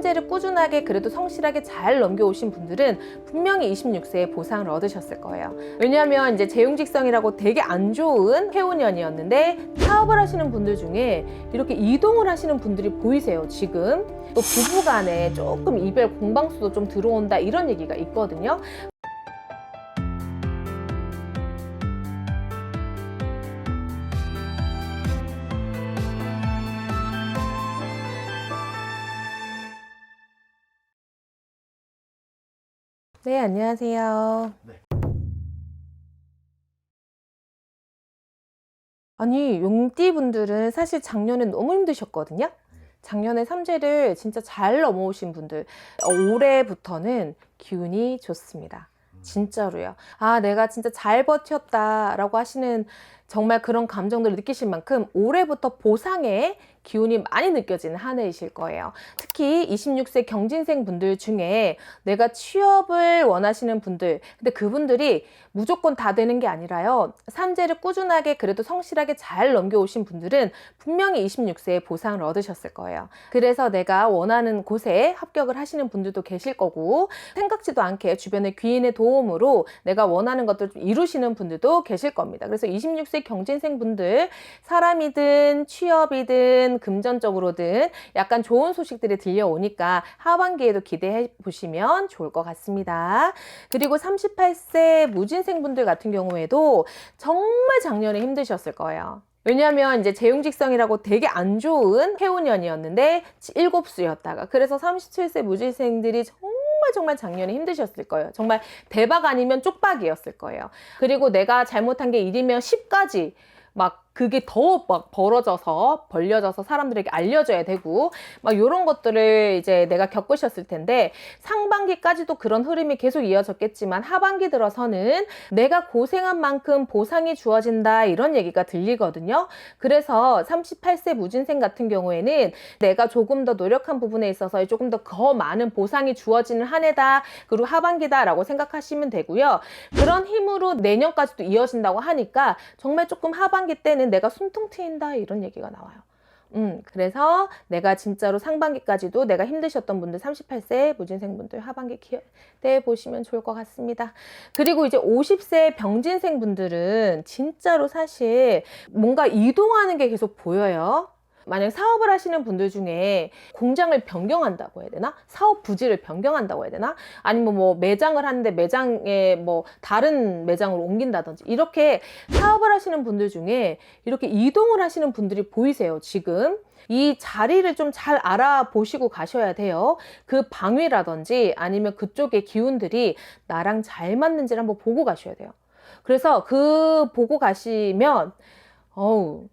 삼재를 꾸준하게 그래도 성실하게 잘 넘겨오신 분들은 분명히 26세에 보상을 얻으셨을 거예요. 왜냐하면 이제 재용직성이라고 되게 안 좋은 해운년이었는데 사업을 하시는 분들 중에 이렇게 이동을 하시는 분들이 보이세요, 지금. 또 부부 간에 조금 이별 공방수도 좀 들어온다 이런 얘기가 있거든요. 네, 안녕하세요. 네. 아니, 용띠 분들은 사실 작년에 너무 힘드셨거든요. 작년에 삼재를 진짜 잘 넘어오신 분들, 어, 올해부터는 기운이 좋습니다. 진짜로요. 아, 내가 진짜 잘 버텼다라고 하시는 정말 그런 감정들을 느끼실 만큼 올해부터 보상의 기운이 많이 느껴지는 한 해이실 거예요. 특히 26세 경진생 분들 중에 내가 취업을 원하시는 분들, 근데 그분들이 무조건 다 되는 게 아니라요. 산재를 꾸준하게 그래도 성실하게 잘 넘겨오신 분들은 분명히 26세에 보상을 얻으셨을 거예요. 그래서 내가 원하는 곳에 합격을 하시는 분들도 계실 거고, 생각지도 않게 주변의 귀인의 도움으로 내가 원하는 것들을 좀 이루시는 분들도 계실 겁니다. 그래서 26세 경진생 분들, 사람이든 취업이든 금전적으로든 약간 좋은 소식들이 들려오니까 하반기에도 기대해 보시면 좋을 것 같습니다. 그리고 38세 무진생 분들 같은 경우에도 정말 작년에 힘드셨을 거예요. 왜냐하면 이제 재용직성이라고 되게 안 좋은 해운년이었는데 일곱 수였다가 그래서 37세 무진생들이 정말 정말 작년에 힘드셨을 거예요. 정말 대박 아니면 쪽박이었을 거예요. 그리고 내가 잘못한 게 1이면 10까지 막 그게 더 막 벌어져서 벌려져서 사람들에게 알려져야 되고 막 이런 것들을 이제 내가 겪으셨을 텐데 상반기까지도 그런 흐름이 계속 이어졌겠지만 하반기 들어서는 내가 고생한 만큼 보상이 주어진다 이런 얘기가 들리거든요. 그래서 38세 무진생 같은 경우에는 내가 조금 더 노력한 부분에 있어서 조금 더 더 많은 보상이 주어지는 한 해다 그리고 하반기다라고 생각하시면 되고요. 그런 힘으로 내년까지도 이어진다고 하니까 정말 조금 하반기 때는 내가 숨통 트인다 이런 얘기가 나와요. 음, 그래서 내가 진짜로 상반기까지도 내가 힘드셨던 분들 38세 무진생 분들 하반기 기대 보시면 좋을 것 같습니다. 그리고 이제 50세 병진생 분들은 진짜로 사실 뭔가 이동하는 게 계속 보여요. 만약 사업을 하시는 분들 중에 공장을 변경한다고 해야 되나? 사업 부지를 변경한다고 해야 되나? 아니면 뭐 매장을 하는데 매장에 뭐 다른 매장으로 옮긴다든지 이렇게 사업을 하시는 분들 중에 이렇게 이동을 하시는 분들이 보이세요, 지금. 이 자리를 좀 잘 알아보시고 가셔야 돼요. 그 방위라든지 아니면 그쪽의 기운들이 나랑 잘 맞는지를 한번 보고 가셔야 돼요. 그래서 그 보고 가시면, 어우,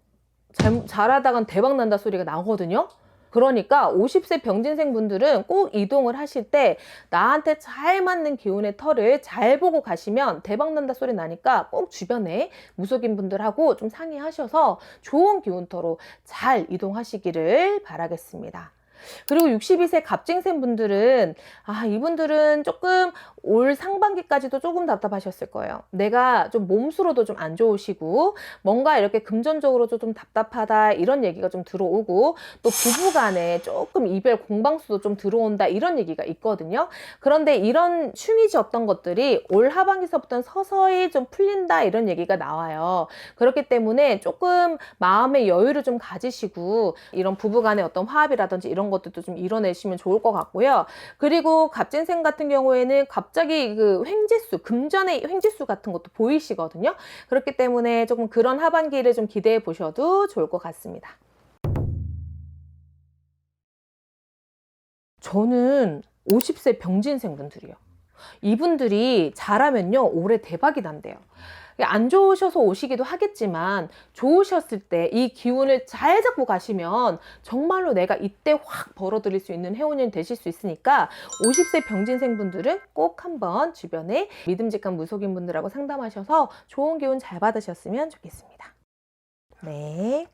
잘, 잘하다간 대박 난다 소리가 나거든요. 그러니까 50세 병진생 분들은 꼭 이동을 하실 때 나한테 잘 맞는 기운의 털을 잘 보고 가시면 대박 난다 소리 나니까 꼭 주변에 무속인 분들하고 좀 상의하셔서 좋은 기운터로 잘 이동하시기를 바라겠습니다. 그리고 62세 갑진생 분들은 아 이분들은 조금 올 상반기까지도 조금 답답하셨을 거예요. 내가 좀 몸수로도 좀 안 좋으시고 뭔가 이렇게 금전적으로도 좀 답답하다 이런 얘기가 좀 들어오고 또 부부간에 조금 이별 공방수도 좀 들어온다 이런 얘기가 있거든요. 그런데 이런 충이졌던 것들이 올 하반기서부터는 서서히 좀 풀린다 이런 얘기가 나와요. 그렇기 때문에 조금 마음의 여유를 좀 가지시고 이런 부부간의 어떤 화합이라든지 이런 것들도 좀 이뤄내시면 좋을 것 같고요. 그리고 갑진생 같은 경우에는 갑자기 그 횡재수, 금전의 횡재수 같은 것도 보이시거든요. 그렇기 때문에 조금 그런 하반기를 좀 기대해 보셔도 좋을 것 같습니다. 저는 50세 병진생 분들이요. 이분들이 잘하면요, 올해 대박이 난대요. 안 좋으셔서 오시기도 하겠지만, 좋으셨을 때 이 기운을 잘 잡고 가시면 정말로 내가 이때 확 벌어들일 수 있는 해운년 되실 수 있으니까 50세 병진생 분들은 꼭 한번 주변에 믿음직한 무속인 분들하고 상담하셔서 좋은 기운 잘 받으셨으면 좋겠습니다. 네.